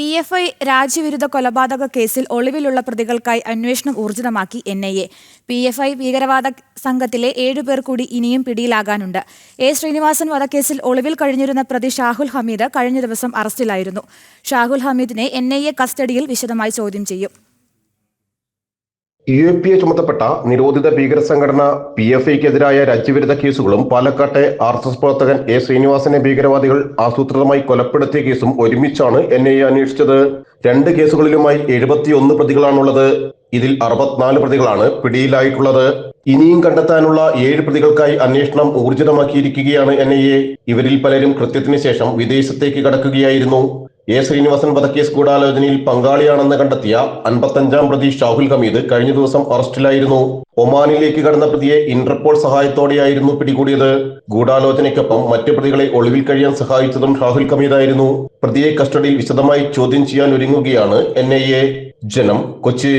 P F I രാജ്യവിരുദ്ധ കൊലപാതക കേസിൽ ഒളിവിലുള്ള പ്രതികൾക്കായി അന്വേഷണം ഊർജിതമാക്കി N I A. P F I ഭീകരവാദ സംഘത്തിലെ ഏഴുപേർ കൂടി ഇനിയും പിടിയിലാകാനുണ്ട്. എ. ശ്രീനിവാസൻ വധക്കേസിൽ ഒളിവിൽ കഴിഞ്ഞിരുന്ന പ്രതി ഷാഹുൽ ഹമീദ് കഴിഞ്ഞ ദിവസം അറസ്റ്റിലായിരുന്നു. ഷാഹുൽ ഹമീദിനെ എൻ ഐ എ കസ്റ്റഡിയിൽ വിശദമായി ചോദ്യം ചെയ്യും. യു എ പി എ ചുമത്തപ്പെട്ട നിരോധിത ഭീകര സംഘടന പി എഫ് ഐക്കെതിരായ രാജ്യവിരുദ്ധ കേസുകളും പാലക്കാട്ടെ ആർ എസ് എസ് പ്രവർത്തകൻ എ ശ്രീനിവാസനെ ഭീകരവാദികൾ ആസൂത്രിതമായി കൊലപ്പെടുത്തിയ കേസും ഒരുമിച്ചാണ് എൻ ഐ എ അന്വേഷിച്ചത്. രണ്ട് കേസുകളിലുമായി എഴുപത്തിയൊന്ന് പ്രതികളാണുള്ളത്. ഇതിൽ അറുപത്തിനാല് പ്രതികളാണ് പിടിയിലായിട്ടുള്ളത്. ഇനിയും കണ്ടെത്താനുള്ള ഏഴ് പ്രതികൾക്കായി അന്വേഷണം ഊർജിതമാക്കിയിരിക്കുകയാണ് എൻ ഐ എ. ഇവരിൽ പലരും കൃത്യത്തിന് ശേഷം വിദേശത്തേക്ക് കടക്കുകയായിരുന്നു. എ ശ്രീനിവാസൻ വധക്കേസ് ഗൂഢാലോചനയിൽ പങ്കാളിയാണെന്ന് കണ്ടെത്തിയ അൻപത്തഞ്ചാം പ്രതി ഷാഹുൽ ഹമീദ് കഴിഞ്ഞ ദിവസം അറസ്റ്റിലായിരുന്നു. ഒമാനിലേക്ക് കടന്ന പ്രതിയെ ഇന്റർപോൾ സഹായത്തോടെയായിരുന്നു പിടികൂടിയത്. ഗൂഢാലോചനയ്ക്കൊപ്പം മറ്റു പ്രതികളെ ഒളിവിൽ കഴിയാൻ സഹായിച്ചതും ഷാഹുൽ ഹമീദായിരുന്നു. പ്രതിയെ കസ്റ്റഡിയിൽ വിശദമായി ചോദ്യം ചെയ്യാൻ ഒരുങ്ങുകയാണ് എൻ ജനം കൊച്ചി.